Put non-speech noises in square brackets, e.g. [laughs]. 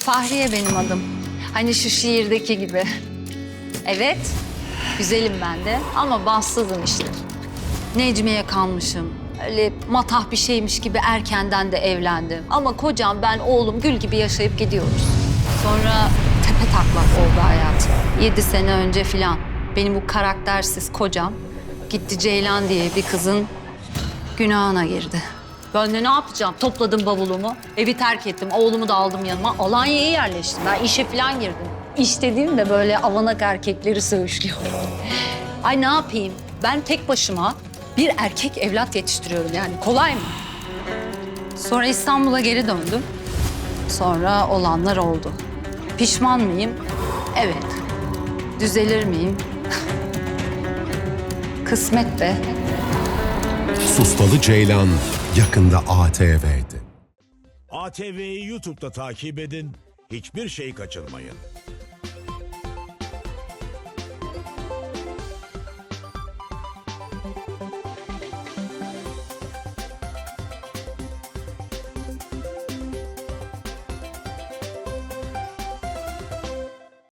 Fahriye benim adım. Hani şu şiirdeki gibi. Evet, güzelim ben de ama bahtsızım işte. Necmiye kalmışım. Öyle matah bir şeymiş gibi erkenden de evlendim. Ama kocam ben oğlum gül gibi yaşayıp gidiyoruz. Sonra tepe taklak oldu hayatım. Yedi sene önce filan benim bu karaktersiz kocam gitti Ceylan diye bir kızın günahına girdi. Ben de ne yapacağım? Topladım bavulumu, evi terk ettim, oğlumu da aldım yanıma. Alanya'ya yerleştim. Ben işe falan girdim. İş dediğim de böyle avanak erkekleri söğüşlüyor. [laughs] Ay ne yapayım? Ben tek başıma bir erkek evlat yetiştiriyorum yani. Kolay mı? Sonra İstanbul'a geri döndüm. Sonra olanlar oldu. Pişman mıyım? Evet. Düzelir miyim? [laughs] Kısmet be. Sustalı Ceylan yakında ATV'de. ATV'yi YouTube'da takip edin, hiçbir şey kaçırmayın.